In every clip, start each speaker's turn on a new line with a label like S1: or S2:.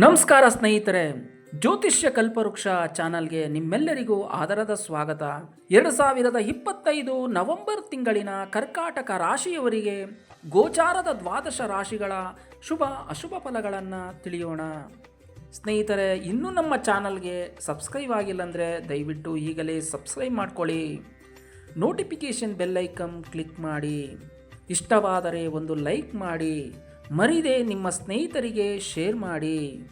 S1: ನಮಸ್ಕಾರ ಸ್ನೇಹಿತರೆ. ಜ್ಯೋತಿಷ್ಯ ಕಲ್ಪವೃಕ್ಷ ಚಾನಲ್ಗೆ ನಿಮ್ಮೆಲ್ಲರಿಗೂ ಆದರದ ಸ್ವಾಗತ. ಎರಡು ಸಾವಿರದ ಇಪ್ಪತ್ತೈದು ನವೆಂಬರ್ ತಿಂಗಳಿನ ಕರ್ಕಾಟಕ ರಾಶಿಯವರಿಗೆ ಗೋಚಾರದ ದ್ವಾದಶ ರಾಶಿಗಳ ಶುಭ ಅಶುಭ ಫಲಗಳನ್ನು ತಿಳಿಯೋಣ. ಸ್ನೇಹಿತರೆ, ಇನ್ನೂ ನಮ್ಮ ಚಾನಲ್ಗೆ ಸಬ್ಸ್ಕ್ರೈಬ್ ಆಗಿಲ್ಲ ಅಂದರೆ ದಯವಿಟ್ಟು ಈಗಲೇ ಸಬ್ಸ್ಕ್ರೈಬ್ ಮಾಡ್ಕೊಳ್ಳಿ. ನೋಟಿಫಿಕೇಷನ್ ಬೆಲ್ಲೈಕಮ್ ಕ್ಲಿಕ್ ಮಾಡಿ. ಇಷ್ಟವಾದರೆ ಒಂದು ಲೈಕ್ ಮಾಡಿ. ಮರಿದೆ ನಿಮ್ಮ ಸ್ನೇಹಿತರಿಗೆ ಶೇರ್ ಮಾಡಿ.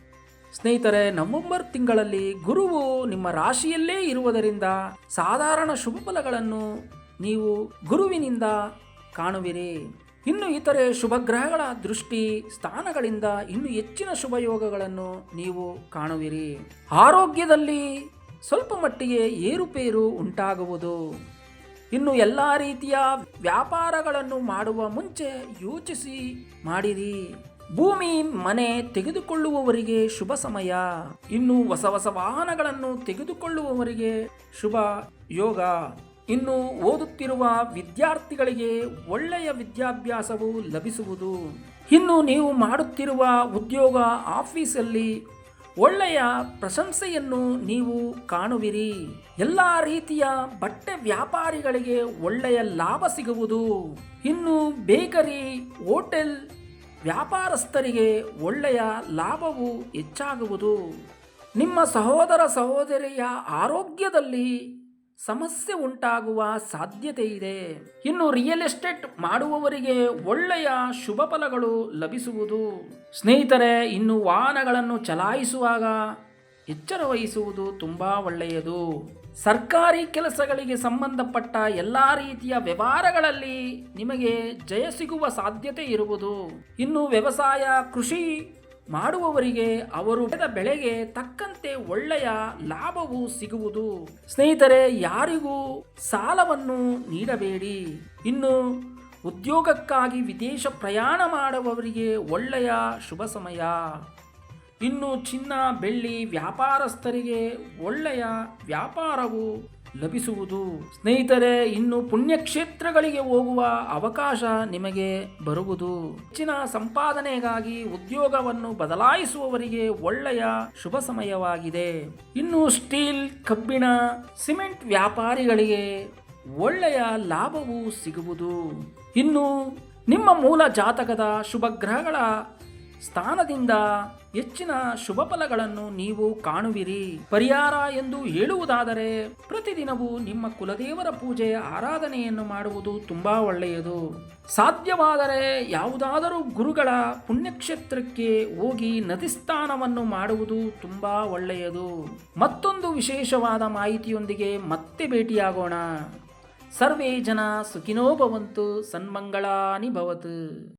S1: ಸ್ನೇಹಿತರೆ, ನವೆಂಬರ್ ತಿಂಗಳಲ್ಲಿ ಗುರುವು ನಿಮ್ಮ ರಾಶಿಯಲ್ಲೇ ಇರುವುದರಿಂದ ಸಾಧಾರಣ ಶುಭ ಫಲಗಳನ್ನು ನೀವು ಗುರುವಿನಿಂದ ಕಾಣುವಿರಿ. ಇನ್ನು ಇತರೆ ಶುಭ ಗ್ರಹಗಳ ದೃಷ್ಟಿ ಸ್ಥಾನಗಳಿಂದ ಇನ್ನು ಹೆಚ್ಚಿನ ಶುಭಯೋಗಗಳನ್ನು ನೀವು ಕಾಣುವಿರಿ. ಆರೋಗ್ಯದಲ್ಲಿ ಸ್ವಲ್ಪ ಮಟ್ಟಿಗೆ ಏರುಪೇರು ಉಂಟಾಗುವುದು. ಇನ್ನು ಎಲ್ಲ ರೀತಿಯ ವ್ಯಾಪಾರಗಳನ್ನು ಮಾಡುವ ಮುಂಚೆ ಯೋಚಿಸಿ ಮಾಡಿರಿ. ಭೂಮಿ ಮನೆ ತೆಗೆದುಕೊಳ್ಳುವವರಿಗೆ ಶುಭ ಸಮಯ. ಇನ್ನು ಹೊಸ ಹೊಸ ವಾಹನಗಳನ್ನು ತೆಗೆದುಕೊಳ್ಳುವವರಿಗೆ ಶುಭ ಯೋಗ. ಇನ್ನು ಓದುತ್ತಿರುವ ವಿದ್ಯಾರ್ಥಿಗಳಿಗೆ ಒಳ್ಳೆಯ ವಿದ್ಯಾಭ್ಯಾಸವು ಲಭಿಸುವುದು. ಇನ್ನು ನೀವು ಮಾಡುತ್ತಿರುವ ಉದ್ಯೋಗ ಆಫೀಸಲ್ಲಿ ಒಳ್ಳೆಯ ಪ್ರಶಂಸೆಯನ್ನು ನೀವು ಕಾಣುವಿರಿ. ಎಲ್ಲ ರೀತಿಯ ಬಟ್ಟೆ ವ್ಯಾಪಾರಿಗಳಿಗೆ ಒಳ್ಳೆಯ ಲಾಭ ಸಿಗುವುದು. ಇನ್ನು ಬೇಕರಿ, ಹೋಟೆಲ್ ವ್ಯಾಪಾರಸ್ಥರಿಗೆ ಒಳ್ಳೆಯ ಲಾಭವು ಹೆಚ್ಚಾಗುವುದು. ನಿಮ್ಮ ಸಹೋದರ ಸಹೋದರಿಯ ಆರೋಗ್ಯದಲ್ಲಿ ಸಮಸ್ಯೆ ಉಂಟಾಗುವ ಸಾಧ್ಯತೆ ಇದೆ. ಇನ್ನು ರಿಯಲ್ ಎಸ್ಟೇಟ್ ಮಾಡುವವರಿಗೆ ಒಳ್ಳೆಯ ಶುಭ ಫಲಗಳು ಲಭಿಸುವುದು. ಸ್ನೇಹಿತರೆ, ಇನ್ನು ವಾಹನಗಳನ್ನು ಚಲಾಯಿಸುವಾಗ ಎಚ್ಚರ ವಹಿಸುವುದು ತುಂಬ ಒಳ್ಳೆಯದು. ಸರ್ಕಾರಿ ಕೆಲಸಗಳಿಗೆ ಸಂಬಂಧಪಟ್ಟ ಎಲ್ಲ ರೀತಿಯ ವ್ಯವಹಾರಗಳಲ್ಲಿ ನಿಮಗೆ ಜಯ ಸಿಗುವ ಸಾಧ್ಯತೆ ಇರುವುದು. ಇನ್ನು ವ್ಯವಸಾಯ, ಕೃಷಿ ಮಾಡುವವರಿಗೆ ಅವರು ಬೆಳೆದ ಬೆಳೆಗೆ ತಕ್ಕಂತೆ ಒಳ್ಳೆಯ ಲಾಭವು ಸಿಗುವುದು. ಸ್ನೇಹಿತರೆ, ಯಾರಿಗೂ ಸಾಲವನ್ನು ನೀಡಬೇಡಿ. ಇನ್ನು ಉದ್ಯೋಗಕ್ಕಾಗಿ ವಿದೇಶ ಪ್ರಯಾಣ ಮಾಡುವವರಿಗೆ ಒಳ್ಳೆಯ ಶುಭ ಸಮಯ. ಇನ್ನು ಚಿನ್ನ, ಬೆಳ್ಳಿ ವ್ಯಾಪಾರಸ್ಥರಿಗೆ ಒಳ್ಳೆಯ ವ್ಯಾಪಾರವು ಲಭಿಸುವುದು. ಸ್ನೇಹಿತರೆ, ಇನ್ನು ಪುಣ್ಯಕ್ಷೇತ್ರಗಳಿಗೆ ಹೋಗುವ ಅವಕಾಶ ನಿಮಗೆ ಬರುವುದು. ಹೆಚ್ಚಿನ ಸಂಪಾದನೆಗಾಗಿ ಉದ್ಯೋಗವನ್ನು ಬದಲಾಯಿಸುವವರಿಗೆ ಒಳ್ಳೆಯ ಶುಭ ಸಮಯವಾಗಿದೆ. ಇನ್ನು ಸ್ಟೀಲ್, ಕಬ್ಬಿಣ, ಸಿಮೆಂಟ್ ವ್ಯಾಪಾರಿಗಳಿಗೆ ಒಳ್ಳೆಯ ಲಾಭವು ಸಿಗುವುದು. ಇನ್ನು ನಿಮ್ಮ ಮೂಲ ಜಾತಕದ ಶುಭ ಗ್ರಹಗಳ ಸ್ಥಾನದಿಂದ ಹೆಚ್ಚಿನ ಶುಭ ಫಲಗಳನ್ನು ನೀವು ಕಾಣುವಿರಿ. ಪರಿಹಾರ ಎಂದು ಹೇಳುವುದಾದರೆ ಪ್ರತಿದಿನವೂ ನಿಮ್ಮ ಕುಲದೇವರ ಪೂಜೆ, ಆರಾಧನೆಯನ್ನು ಮಾಡುವುದು ತುಂಬಾ ಒಳ್ಳೆಯದು. ಸಾಧ್ಯವಾದರೆ ಯಾವುದಾದರೂ ಗುರುಗಳ ಪುಣ್ಯಕ್ಷೇತ್ರಕ್ಕೆ ಹೋಗಿ ನದಿ ಸ್ಥಾನವನ್ನು ಮಾಡುವುದು ತುಂಬಾ ಒಳ್ಳೆಯದು. ಮತ್ತೊಂದು ವಿಶೇಷವಾದ ಮಾಹಿತಿಯೊಂದಿಗೆ ಮತ್ತೆ ಭೇಟಿಯಾಗೋಣ. ಸರ್ವೇ ಜನ ಸುಖಿನೋ ಭವಂತು, ಸನ್ಮಂಗಳಾನಿ ಭವತು.